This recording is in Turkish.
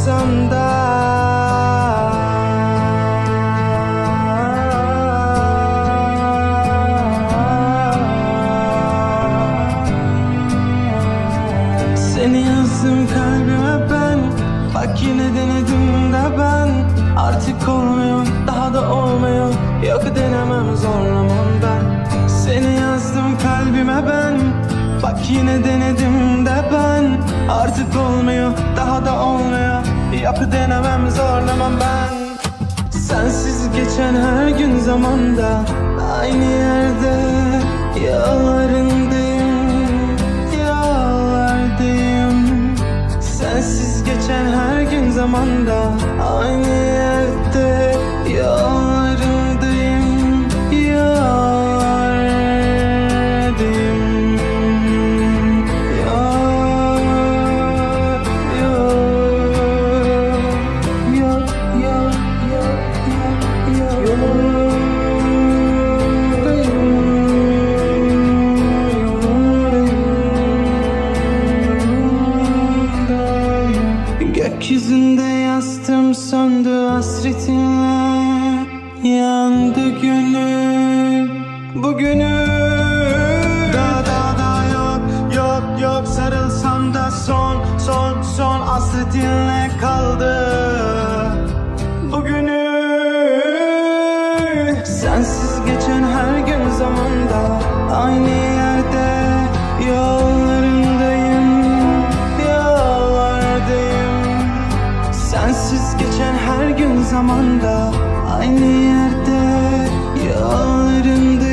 olmasam da. Seni yazdım kalbime ben. Bak yine denedim de ben. Artık olmuyor daha da olmuyor. Yok denemem zorlamam ben. Seni yazdım kalbime ben. Bak yine denedim de ben. Artık olmuyor daha da olmuyor. Yok denemem zorlamam ben. Sensiz geçen her gün zamanda Aynı yerde Yollarındayım Yollardayım Sensiz geçen her gün zamanda Aynı yerde Yollarındayım yastım söndü hasretinle Yandı gönül bugünü Da da da yok yok yok sarılsam da son son son hasretinle kaldı zamanda Aynı yerde Yollarımda